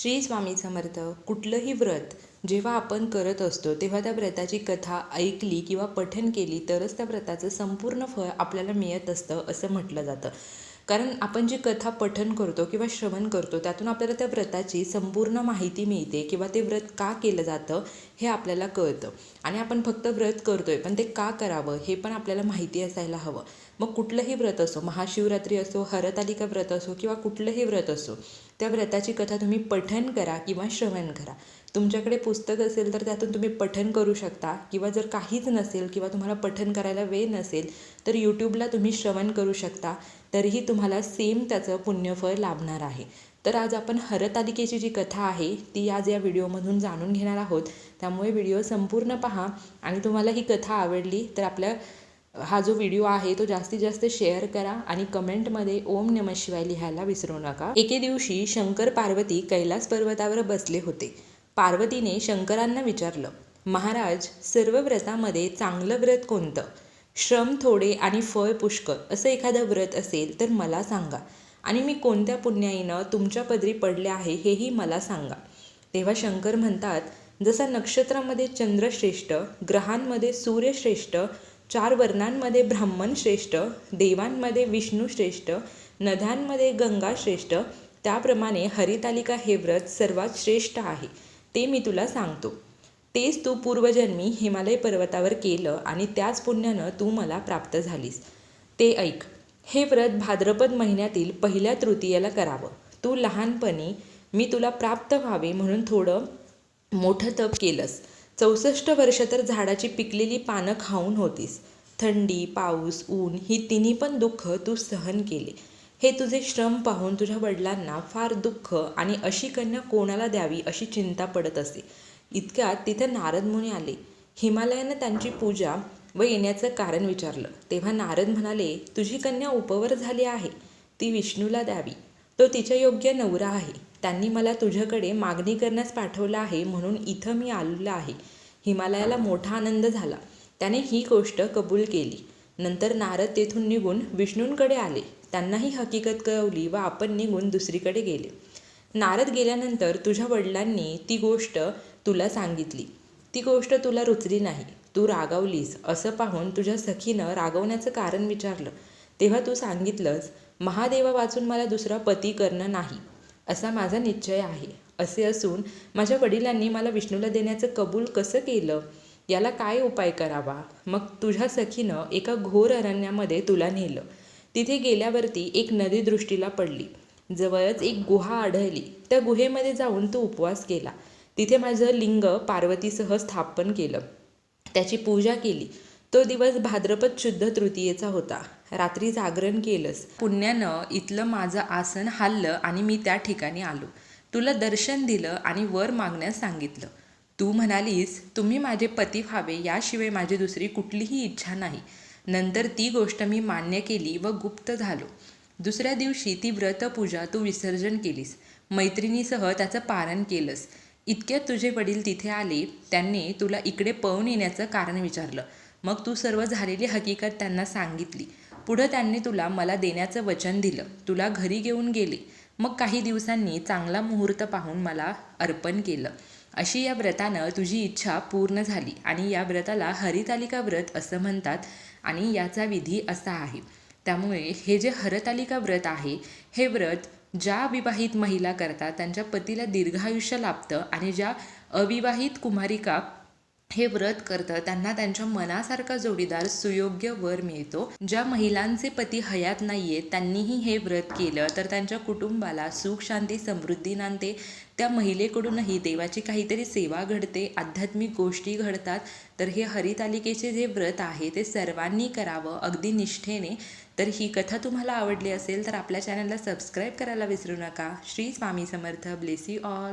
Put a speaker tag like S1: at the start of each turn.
S1: श्री स्वामी समर्थ कुठलंही व्रत जेव्हा आपण करत असतो तेव्हा त्या व्रताची कथा ऐकली किंवा पठन केली तरच त्या व्रताचं संपूर्ण फळ आपल्याला मिळत असतं असं म्हटलं जातं. कारण आपण जी कथा पठन करतो किंवा श्रवण करतो त्यातून आपल्याला त्या व्रताची संपूर्ण माहिती मिळते किंवा ते व्रत का केलं जातं हे आपल्याला कळतं. आणि आपण फक्त व्रत करतोय पण ते का करावं हे पण आपल्याला माहिती असायला हवं. मग कुठलंही व्रत असो महाशिवरात्री असो हरतालिका व्रत असो किंवा कुठलंही व्रत असो त्या व्रताची कथा तुम्ही पठन करा किंवा श्रवण करा. तुमच्याकडे पुस्तक असेल तर त्यातून तुम्ही पठन करू शकता किंवा जर काहीच नसेल किंवा तुम्हाला पठन करायला वेळ नसेल तर यूट्यूबला तुम्ही श्रवण करू शकता तरीही तुम्हाला सेम त्याचं पुण्यफळ लाभणार आहे. तर आज आपण हरतालिकेची जी कथा आहे ती आज या व्हिडिओमधून जाणून घेणार आहोत. त्यामुळे व्हिडिओ संपूर्ण पहा आणि तुम्हाला ही कथा आवडली तर आपल्या हा जो व्हिडिओ आहे तो जास्तीत जास्त शेअर करा आणि कमेंटमध्ये ओम नम शिवाय लिहायला विसरू नका. एके दिवशी शंकर पार्वती कैलास पर्वतावर बसले होते. पार्वतीने शंकरांना विचारलं महाराज सर्व व्रतामध्ये चांगलं व्रत कोणतं? श्रम थोडे आणि फळ पुष्कळ असं एखादं व्रत असेल तर मला सांगा. आणि मी कोणत्या पुण्याईनं तुमच्या पदरी पडले आहे हेही मला सांगा. तेव्हा शंकर म्हणतात जसा नक्षत्रामध्ये चंद्रश्रेष्ठ ग्रहांमध्ये सूर्यश्रेष्ठ चार वर्णांमध्ये ब्राह्मण श्रेष्ठ देवांमध्ये विष्णू श्रेष्ठ नद्यांमध्ये गंगा श्रेष्ठ त्याप्रमाणे हरितालिका हे व्रत सर्वात श्रेष्ठ आहे ते मी तुला सांगतो. तेच तू पूर्वजन्मी हिमालय पर्वतावर केलं आणि त्याच पुण्यानं तू मला प्राप्त झालीस. ते ऐक हे व्रत भाद्रपद महिन्यातील पहिल्या तृतीयेला करावं. तू लहानपणी मी तुला प्राप्त व्हावे म्हणून थोडं मोठं तप केलंस. चौसष्ट वर्ष तर झाडाची पिकलेली पानं खाऊन होतीस. थंडी पाऊस ऊन ही तिन्ही पण दुःख तू सहन केले. हे तुझे श्रम पाहून तुझ्या वडिलांना फार दुःख आणि अशी कन्या कोणाला द्यावी अशी चिंता पडत असे. इतक्यात तिथे नारद मुनी आले. हिमालयानं त्यांची पूजा व येण्याचं कारण विचारलं. तेव्हा नारद म्हणाले तुझी कन्या उपवर झाली आहे. ती विष्णूला द्यावी. तो तिच्या योग्य नवरा आहे. त्यांनी मला तुझ्याकडे मागणी करण्यास पाठवलं आहे म्हणून इथं मी आलेलो आहे. हिमालयाला मोठा आनंद झाला. त्याने ही गोष्ट कबूल केली. नंतर नारद तेथून निघून विष्णूंकडे आले. त्यांना ही हकीकत कळवली व आपण निघून दुसरीकडे गेले. नारद गेल्यानंतर तुझ्या वडिलांनी ती गोष्ट तुला सांगितली. ती गोष्ट तुला रुचली नाही. तू रागावलीस असं पाहून तुझ्या सखीनं रागवण्याचं कारण विचारलं. तेव्हा तू सांगितलंस महादेवा वाचून मला दुसरा पती करणं नाही. असा माझा निश्चय आहे. असे असून माझ्या वडिलांनी मला विष्णूला देण्याचं कबूल कसं केलं? याला काय उपाय करावा? मग तुझ्या सखीनं एका घोर अरण्यामध्ये तुला नेलं. तिथे गेल्यावरती एक नदी दृष्टीला पडली. जवळच एक गुहा आढळली. त्या गुहेमध्ये जाऊन तू उपवास केला. तिथे माझं लिंग पार्वतीसह स्थापन केलं. त्याची पूजा केली. तो दिवस भाद्रपद शुद्ध तृतीयेचा होता. रात्री जागरण केलंस. पुण्यानं इथलं माझं आसन हाललं आणि मी त्या ठिकाणी आलो. तुला दर्शन दिलं आणि वर मागण्यास सांगितलं. तू म्हणालीस तुम्ही माझे पती व्हावे याशिवाय माझी दुसरी कुठलीही इच्छा नाही. नंतर ती गोष्ट मी मान्य केली व गुप्त झालो. दुसऱ्या दिवशी ती व्रतपूजा तू विसर्जन केलीस. मैत्रिणीसह त्याचं पारण केलंस. इतक्यात तुझे वडील तिथे आले त्यांनी तुला इकडे पळून येण्याचं कारण विचारलं. मग तू सर्व झालेली हकीकत त्यांना सांगितली. पुढं त्यांनी तुला मला देण्याचं वचन दिलं. तुला घरी घेऊन गेले. मग काही दिवसांनी चांगला मुहूर्त पाहून मला अर्पण केलं. अशी या व्रतानं तुझी इच्छा पूर्ण झाली आणि या व्रताला हरितालिका व्रत असं म्हणतात आणि याचा विधी असा आहे. त्यामुळे हे जे हरतालिका व्रत आहे हे व्रत ज्या विवाहित महिला करतात त्यांच्या पतीला दीर्घायुष्य लाभतं आणि ज्या अविवाहित कुमारिका हे व्रत करतं त्यांना त्यांच्या मनासारखा जोडीदार सुयोग्य वर मिळतो. ज्या महिलांचे पती हयात नाही आहेत त्यांनीही हे व्रत केलं तर त्यांच्या कुटुंबाला सुख शांती समृद्धी नांदते. त्या महिलेकडूनही देवाची काहीतरी सेवा घडते आध्यात्मिक गोष्टी घडतात. तर हे हरितालिकेचे जे व्रत आहे ते सर्वांनी करावं अगदी निष्ठेने. तर ही कथा तुम्हाला आवडली असेल तर आपल्या चॅनलला सबस्क्राईब करायला विसरू नका. Shri Swami Samarth. Bless you all